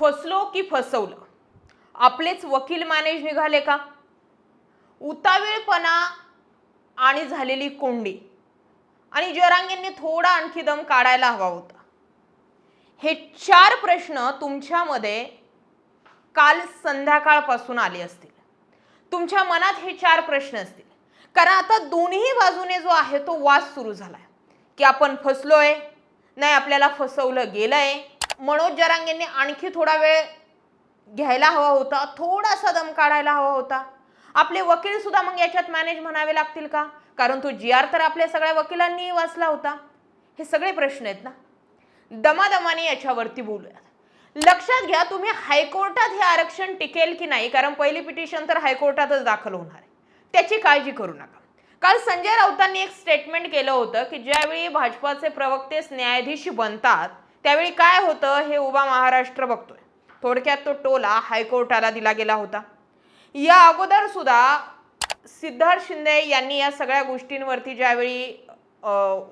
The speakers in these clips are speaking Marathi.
फसलो की फसवलं? आपलेच वकील मॅनेज निघाले का? उतावीळपणा आणि झालेली कोंडी. आणि जरांगेंनी थोडा आणखी दम काढायला हवा होता. हे चार प्रश्न तुमच्यामध्ये काल संध्याकाळपासून आले असतील. तुमच्या मनात हे चार प्रश्न असतील. कारण आता दोन्ही बाजूने जो आहे तो वाद सुरू झालाय. की आपण फसलोय नाही आपल्याला फसवलं गेलंय मनोज जरांगेंनी आणखी थोडा वेळ घ्यायला हवा होता. थोडासा दम काढायला हवा होता. आपले वकील सुद्धा मग याच्यात मॅनेज म्हणावे लागतील का? कारण तो जी आर तर आपल्या सगळ्या वकिलांनी वाचला होता. हे सगळे प्रश्न आहेत ना? दमादमाने याच्यावरती बोलूयात लक्षात घ्या तुम्ही हायकोर्टात हे आरक्षण टिकेल की नाही? कारण पहिली पिटिशन तर हायकोर्टातच दाखल होणार आहे. त्याची काळजी करू नका. काल संजय राऊतांनी एक स्टेटमेंट केलं होतं की ज्यावेळी भाजपाचे प्रवक्तेच न्यायाधीश बनतात त्यावेळी काय होतं हे उभा महाराष्ट्र बघतोय. थोडक्यात तो टोला हायकोर्टाला दिला गेला होता. या अगोदर सुद्धा सिद्धार्थ शिंदे यांनी या सगळ्या गोष्टींवरती ज्यावेळी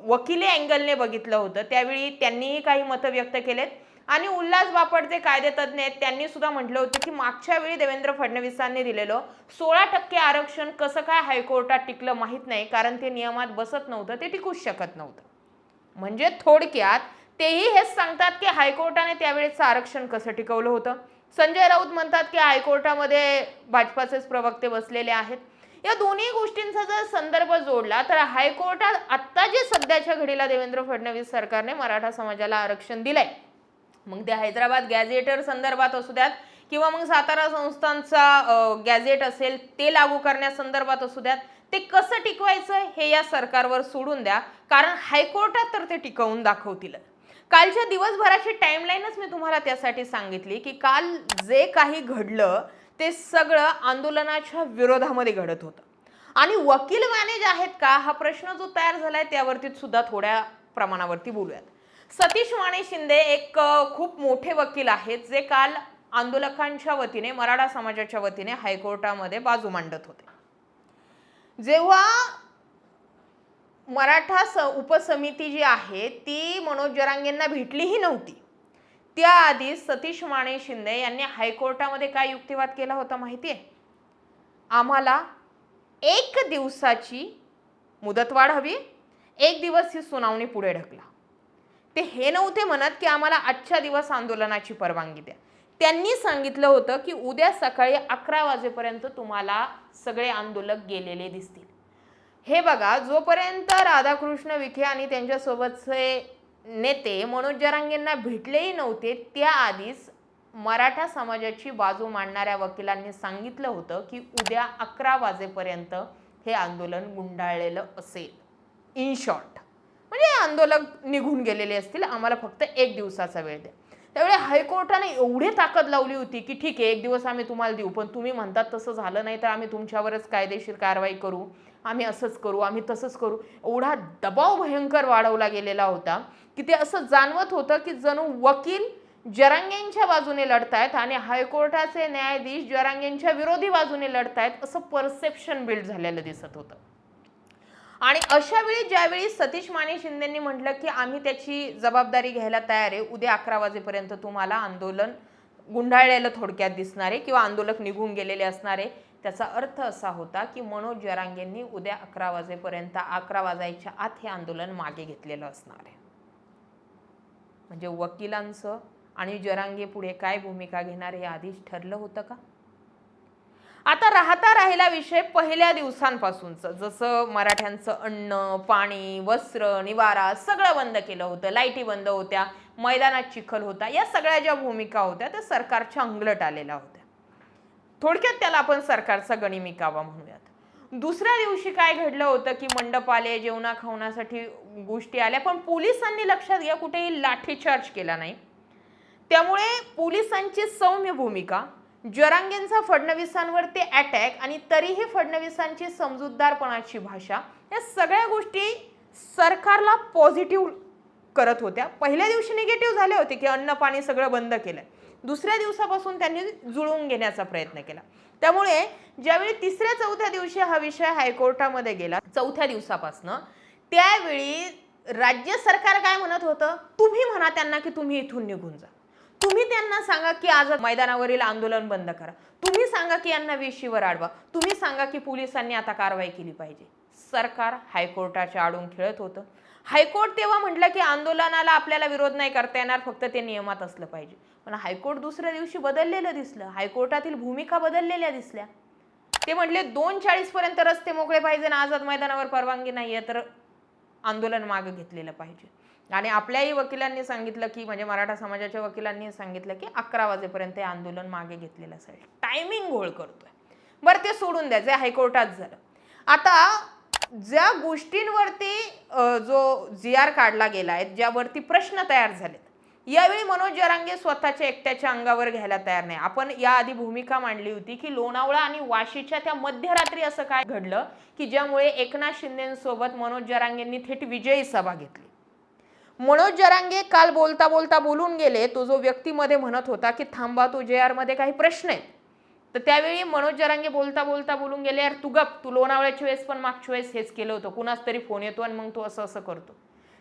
वकिली अँगलने बघितलं होतं त्यावेळी त्यांनीही काही मतं व्यक्त केलेत. आणि उल्हास बापट जे कायदेतज्ञ आहेत त्यांनी सुद्धा म्हटलं होतं की मागच्या वेळी देवेंद्र फडणवीसांनी दिलेलं सोळा टक्के आरक्षण कसं काय हायकोर्टात टिकलं माहीत नाही कारण ते नियमात बसत नव्हतं ते टिकूच शकत नव्हतं. म्हणजे थोडक्यात तेही हेच सांगतात की हायकोर्टाने त्यावेळेचं आरक्षण कसं टिकवलं होतं? संजय राऊत म्हणतात की हायकोर्टामध्ये भाजपाचेच प्रवक्ते बसलेले आहेत. या दोन्ही गोष्टींचा जर संदर्भ जोडला तर हायकोर्टात आत्ता जे सध्याच्या घडीला देवेंद्र फडणवीस सरकारने मराठा समाजाला आरक्षण दिलंय मग ते हैदराबाद गॅझेटर संदर्भात असू द्यात किंवा मग सातारा संस्थांचा गॅझेट असेल ते लागू करण्यासंदर्भात असू द्यात ते कसं टिकवायचं हे या सरकारवर सोडून द्या कारण हायकोर्टात तर ते टिकवून दाखवतील. कालच्या दिवसभराची टाईमलाईनच मी तुम्हाला त्यासाठी सांगितली की काल जे काही घडलं ते सगळं आंदोलनाच्या विरोधामध्ये घडत होतं. आणि वकील मॅनेज आहेत का हा प्रश्न जो तयार झालाय त्यावरती सुद्धा थोड्या प्रमाणावरती बोलूयात. सतीश माने शिंदे एक खूप मोठे वकील आहेत जे काल आंदोलकांच्या वतीने मराठा समाजाच्या वतीने हायकोर्टामध्ये बाजू मांडत होते. जेव्हा मराठा स उपसमिती जी आहे ती मनोज जरांगेंना भेटलीही नव्हती. त्याआधी सतीश माने शिंदे यांनी हायकोर्टामध्ये काय युक्तिवाद केला होता माहिती आहे आम्हाला एक दिवसाची मुदतवाढ हवी एक दिवस ही सुनावणी पुढे ढकला. ते हे नव्हते म्हणत की आम्हाला आजच्या दिवस आंदोलनाची परवानगी द्या. त्यांनी सांगितलं होतं की उद्या सकाळी अकरा वाजेपर्यंत तुम्हाला सगळे आंदोलक गेलेले दिसतील. हे बघा जोपर्यंत राधाकृष्ण विखे आणि त्यांच्यासोबतचे नेते मनोज जरांगेंना भेटलेही नव्हते त्याआधीच मराठा समाजाची बाजू मांडणाऱ्या वकिलांनी सांगितलं होतं की उद्या अकरा वाजेपर्यंत हे आंदोलन गुंडाळलेलं असेल. In short. म्हणजे आंदोलक निघून गेलेले असतील आम्हाला फक्त एक दिवसाचा वेळ द्या. त्यावेळी हायकोर्टाने एवढी ताकद लावली होती की ठीक आहे एक दिवस आम्ही तुम्हाला देऊ पण तुम्ही म्हणतात तसं झालं नाही तर आम्ही तुमच्यावरच कायदेशीर कारवाई करू आम्ही असंच करू आम्ही तसंच करू. एवढा दबाव भयंकर वाढवला गेलेला होता की ते असं जाणवत होतं की जणू वकील जरांगेंच्या बाजूने लढतायत आणि हायकोर्टाचे न्यायाधीश जरांगेंच्या विरोधी बाजूने लढतायत असं परसेप्शन बिल्ड झालेलं दिसत होतं. आणि अशा वेळी ज्यावेळी सतीश माने शिंदेंनी म्हटलं की आम्ही त्याची जबाबदारी घ्यायला तयार आहे उद्या अकरा वाजेपर्यंत तुम्हाला आंदोलन गुंडाळलेलं थोडक्यात दिसणारे किंवा आंदोलक निघून गेलेले असणारे त्याचा अर्थ असा होता की मनोज जरांगेंनी उद्या अकरा वाजेपर्यंत अकरा वाजायच्या आत हे आंदोलन मागे घेतलेलं असणार आहे. म्हणजे वकिलांचं आणि जरांगे पुढे काय भूमिका घेणार हे आधीच ठरलं होतं का? आता राहता राहिला विषय पहिल्या दिवसांपासूनचं. जसं मराठ्यांचं अन्न पाणी वस्त्र निवारा सगळं बंद केलं होतं. लाईटी बंद होत्या मैदानात चिखल होता. या सगळ्या ज्या भूमिका होत्या त्या सरकारच्या अंगलट आलेल्या होत्या. थोडक्यात त्याला आपण सरकारचा गणिमिकावा म्हणूयात. दुसऱ्या दिवशी काय घडलं होतं की मंडप आले जेवणा खावण्यासाठी गोष्टी आल्या पण पोलिसांनी लक्षात घ्या कुठेही लाठीचार्ज केला नाही. त्यामुळे पोलिसांची सौम्य भूमिका जरांगेंचा फडणवीसांवरती अटॅक आणि तरीही फडणवीसांची समजूतदारपणाची भाषा या सगळ्या गोष्टी सरकारला पॉझिटिव्ह करत होत्या. पहिल्या दिवशी निगेटिव्ह झाले होते की अन्न पाणी सगळं बंद केलंय दुसऱ्या दिवसापासून त्यांनी जुळवून घेण्याचा प्रयत्न केला. त्यामुळे ज्यावेळी तिसऱ्या चौथ्या दिवशी हा विषय हायकोर्टामध्ये गेला चौथ्या दिवसापासनं त्यावेळी राज्य सरकार काय म्हणत होतं? तुम्ही म्हणा त्यांना की तुम्ही इथून निघून जा. तुम्ही त्यांना सांगा की आज मैदानावरील आंदोलन बंद करा. तुम्ही सांगा की यांना वेशीवर अडवा तुम्ही सांगा की पोलिसांनी आता कारवाई केली पाहिजे. सरकार हायकोर्टाच्या आडून खेळत होतं. हायकोर्ट तेव्हा म्हटलं की आंदोलनाला आपल्याला विरोध नाही करता येणार फक्त ते नियमात असलं पाहिजे. पण हायकोर्ट दुसऱ्या दिवशी बदललेलं दिसलं. हायकोर्टातील भूमिका बदललेल्या दिसल्या. ते म्हटले दोन चाळीसपर्यंत रस्ते मोकळे पाहिजे आणि आझाद मैदानावर परवानगी नाही आहे तर आंदोलन मागे घेतलेलं पाहिजे. आणि आपल्याही वकिलांनी सांगितलं की म्हणजे मराठा समाजाच्या वकिलांनी सांगितलं की अकरा वाजेपर्यंत हे आंदोलन मागे घेतलेलं असेल. टायमिंग घोळ करतोय. बरं ते सोडून द्या. जे हायकोर्टात झालं. आता ज्या गोष्टींवरती जो जी आर काढला गेला आहे ज्यावरती प्रश्न तयार झालेत यावेळी मनोज जरांगे स्वतःच्या एकट्याच्या अंगावर घ्यायला तयार नाही. आपण याआधी भूमिका मांडली होती की लोणावळा आणि वाशीच्या त्या मध्यरात्री असं काय घडलं की ज्यामुळे एकनाथ शिंदेसोबत मनोज जरांगेंनी थेट विजयी सभा घेतली. मनोज जरांगे काल बोलता बोलता बोलून गेले. तो जो व्यक्तीमध्ये म्हणत होता की थांबा तो जे आरमध्ये काही प्रश्न आहेत. तर त्यावेळी मनोज जरांगे बोलता बोलता बोलून गेले यार तू गप तू लोणावळ्याच्या वेळेस पण मागच्या वेळेस हेच केलं होतं. कुणाच तरी फोन येतो आणि मग तू असं असं करतो.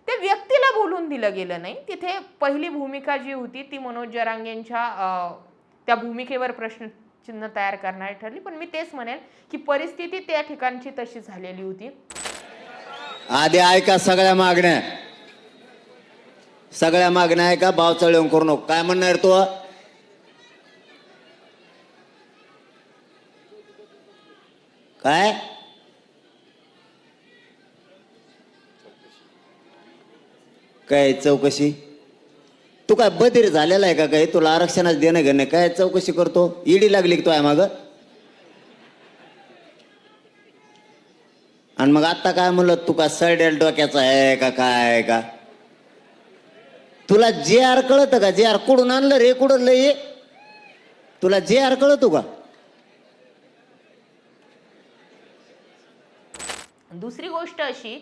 ते व्यक्तीला बोलून दिलं गेलं नाही. तिथे पहिली भूमिका जी होती ती मनोज जरांगेंच्या त्या भूमिकेवर प्रश्नचिन्ह तयार करणारी ठरली. पण मी तेच म्हणेल की परिस्थिती त्या ठिकाणची तशी झालेली होती. आधी ऐका सगळ्या मागण्या. सगळ्या मागण्या का? भाव चढवून करू नको. काय म्हणणार तू? काय? काय चौकशी? तू काय बधीर झालेला आहे का काय? तुला आरक्षणाच देणं घेणं काय चौकशी करतो? ईडी लागली की तो आहे माग? आणि मग आता काय म्हणलं तू? का सडेल डोक्याचा आहे का काय का? तुला जे आर कळत का? जे आर कुडून आणलं रे कुडून लय तुला जे आर कळतो का? दुसरी गोष्ट अशी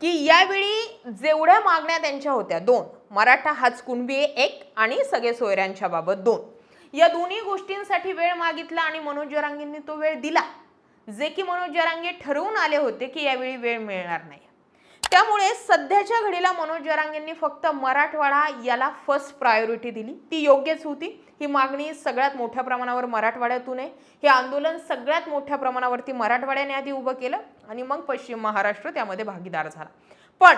की यावेळी जेवढ्या मागण्या त्यांच्या होत्या दोन. मराठा हाच कुणबी एक. आणि सगळे सोयऱ्यांच्या बाबत दोन. या दोन्ही गोष्टींसाठी वेळ मागितला आणि मनोज जरांगींनी तो वेळ दिला. जे की मनोज जरांगे ठरवून आले होते की यावेळी वेळ मिळणार नाही. त्यामुळे सध्याच्या घडीला मनोज जरांगेंनी फक्त मराठवाडा याला फर्स्ट प्रायोरिटी दिली. ती योग्यच होती. ही मागणी सगळ्यात मोठ्या प्रमाणावर मराठवाड्यातून आहे. हे आंदोलन सगळ्यात मोठ्या प्रमाणावरती मराठवाड्याने आधी उभं केलं आणि मग पश्चिम महाराष्ट्र त्यामध्ये भागीदार झाला. पण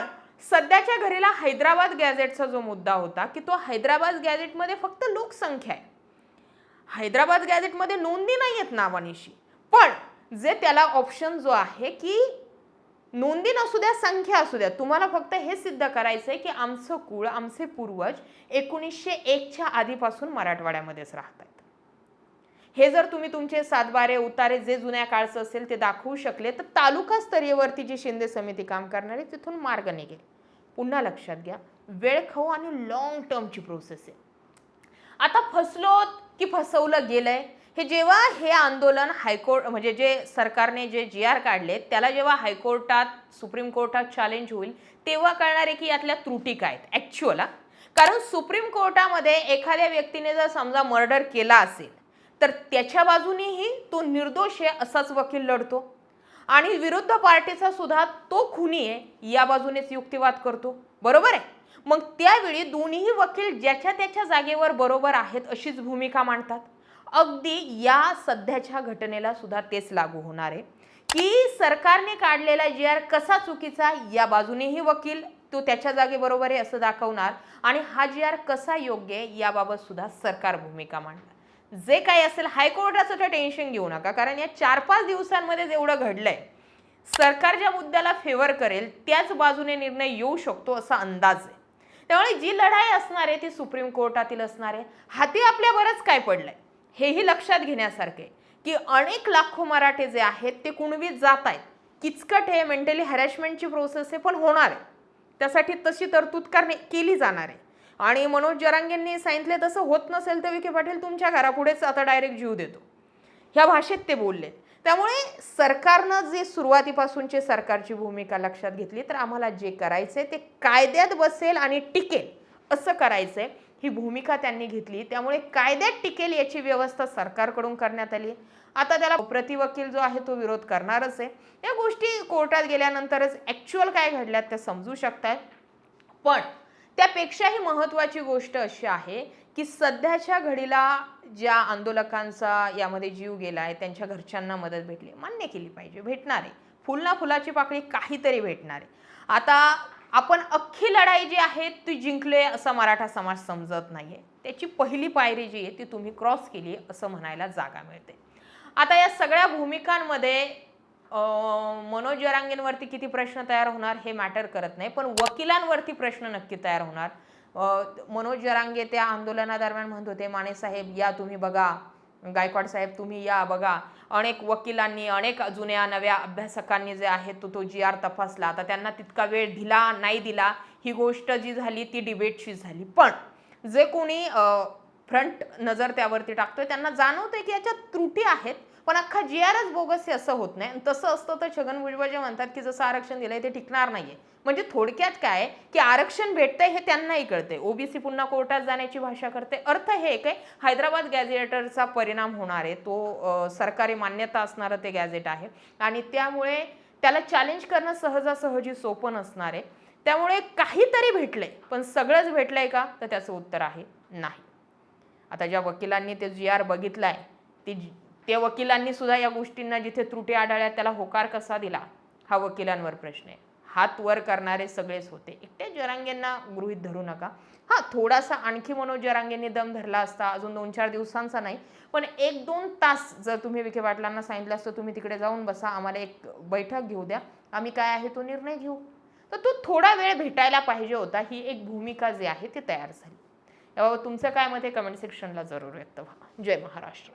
सध्याच्या घडीला हैदराबाद गॅझेटचा जो मुद्दा होता की तो हैदराबाद गॅझेटमध्ये फक्त लोकसंख्या आहे. हैदराबाद गॅझेटमध्ये नोंदी नाही आहेत नावानिशी. पण जे त्याला ऑप्शन जो आहे की नोंदी नसू द्या संख्या असू द्या. तुम्हाला फक्त हे सिद्ध करायचं आहे की आमचं कुळ आमचे पूर्वज एकोणीसशे एकच्या आधीपासून मराठवाड्यामध्येच राहत आहेत हे जर तुम्ही तुमचे सातबारे उतारे जे जुन्या काळचं असेल ते दाखवू शकले तर तालुका स्तरीयवरती जी शिंदे समिती काम करणार आहे तिथून मार्ग निघेल. पुन्हा लक्षात घ्या वेळ खाऊ आणि लॉंग टर्मची प्रोसेस आहे. आता फसलोत की फसवलं गेलंय हे जेव्हा हे आंदोलन हायकोर्ट म्हणजे जे सरकारने जे जी आर काढले त्याला जेव्हा हायकोर्टात सुप्रीम कोर्टात चॅलेंज होईल तेव्हा कळणार आहे की यातल्या त्रुटी काय आहेत ॲक्च्युअल कारण सुप्रीम कोर्टामध्ये एखाद्या व्यक्तीने जर समजा मर्डर केला असेल तर त्याच्या बाजूनेही तो निर्दोष आहे असाच वकील लढतो. आणि विरुद्ध पार्टीचा सुद्धा तो खुनी आहे या बाजूनेच युक्तिवाद करतो. बरोबर आहे? मग त्यावेळी दोन्ही वकील ज्याच्या त्याच्या जागेवर बरोबर आहेत अशीच भूमिका मांडतात. अगदी या सध्याच्या घटनेला सुद्धा तेच लागू होणार आहे. की सरकारने काढलेला जी आर कसा चुकीचा या बाजूनेही वकील तो त्याच्या जागे बरोबर आहे असं दाखवणार आणि हा जी आर कसा योग्य आहे याबाबत सुद्धा सरकार भूमिका मांडणार. जे काही असेल हायकोर्टाचं तर टेन्शन घेऊ नका कारण या चार पाच दिवसांमध्ये जेवढं घडलंय सरकार ज्या मुद्द्याला फेवर करेल त्याच बाजूने निर्णय येऊ शकतो असा अंदाज आहे. त्यामुळे जी लढाई असणार आहे ती सुप्रीम कोर्टातील असणार आहे. हाती आपल्या बरंच काय पडलंय. हेही लक्षात घेण्यासारखे की अनेक लाखो मराठे जे आहेत ते कुणवीत जात आहेत. किचकट हे मेंटली हॅरॅशमेंटची प्रोसेस आहे पण होणार आहे. त्यासाठी तशी तरतूद करणे केली जाणार आहे. आणि मनोज जरांगेंनी सांगितले तसं होत नसेल तर विखे पाटील तुमच्या घरापुढेच आता डायरेक्ट जीव देतो. ह्या भाषेत ते बोलले त्यामुळे सरकारनं जे सुरुवातीपासूनची सरकारची भूमिका लक्षात घेतली तर आम्हाला जे करायचं आहे ते कायद्यात बसेल आणि टिकेल असं करायचं आहे ही भूमिका त्यांनी घेतली. त्यामुळे कायद्यात टिकेल याची व्यवस्था सरकारकडून करण्यात आली. आता त्याला प्रतिवकील जो आहे तो विरोध करणारच आहे. या गोष्टी कोर्टात गेल्यानंतरच ॲक्च्युअल काय घडल्यात त्या समजू शकतात पण त्यापेक्षाही महत्त्वाची गोष्ट अशी आहे की सध्याच्या घडीला ज्या आंदोलकांचा यामध्ये जीव गेला आहे त्यांच्या घरच्यांना मदत भेटली. मान्य केली पाहिजे. भेटणार. आहे फुल ना फुलाची पाकळी काहीतरी भेटणार. आहे आता आपण अख्खी लढाई जी आहे ती जिंकले असं मराठा समाज समजत नाहीये. त्याची पहिली पायरी जी आहे ती तुम्ही क्रॉस केली आहे असं म्हणायला जागा मिळते. आता या सगळ्या भूमिकांमध्ये अं, मनोज जरांगेंवरती किती प्रश्न तयार होणार हे मॅटर करत नाही पण वकिलांवरती प्रश्न नक्की तयार होणार. मनोज जरांगे त्या आंदोलनादरम्यान म्हणत होते माने साहेब या तुम्ही बघा गायकवाड साहेब तुम्ही या बघा. अनेक वकिलांनी अनेक जुन्या नव्या अभ्यासकांनी जे आहे तो तो जी आर तपासला. तर त्यांना तितका वेळ दिला नाही दिला ही गोष्ट जी झाली ती डिबेटची झाली. पण जे कोणी फ्रंट नजर त्यावरती टाकतोय त्यांना जाणवतंय की याच्यात त्रुटी आहेत. पण अख्खा जी आरच बोगस आहे असं होत नाही. आणि तसं असतं तर छगन भुजबळ जे म्हणतात की जसं आरक्षण दिलंय ते टिकणार नाहीये. म्हणजे थोडक्यात काय की आरक्षण भेटतंय हे त्यांनाही कळते ओबीसी पुन्हा कोर्टात जाण्याची भाषा करते अर्थ हे एक आहे. हैदराबाद गॅझेटरचा परिणाम होणार आहे. तो सरकारी मान्यता असणारं ते गॅझेट आहे. आणि त्यामुळे त्याला चॅलेंज करणं सहजासहजी सोपं नसणार आहे. त्यामुळे काहीतरी भेटलंय. पण सगळंच भेटलंय का? तर त्याचं उत्तर आहे नाही. आता ज्या वकिलांनी ते जी आर बघितलाय ती त्या वकिलांनी सुद्धा या गोष्टींना जिथे त्रुटी आढळल्या त्याला होकार कसा दिला? हा वकिलांवर प्रश्न आहे. हात वर करणारे सगळेच होते. एकट्या जरांगेंना गृहित धरू नका. हा थोडासा आणखी मनोज जरांगेंनी दम धरला असता अजून दोन चार दिवसांचा नाही पण एक दोन तास जर तुम्ही विखे पाटलांना सांगितलं असतं तुम्ही तिकडे जाऊन बसा आम्हाला एक बैठक घेऊ द्या. आम्ही काय आहे तो निर्णय घेऊ. तर तो थोडा वेळ भेटायला पाहिजे होता. ही एक भूमिका जी आहे ती तयार झाली. याबाबत तुमचं काय मत आहे? कमेंट सेक्शनला जरूर व्यक्त व्हा. जय महाराष्ट्र.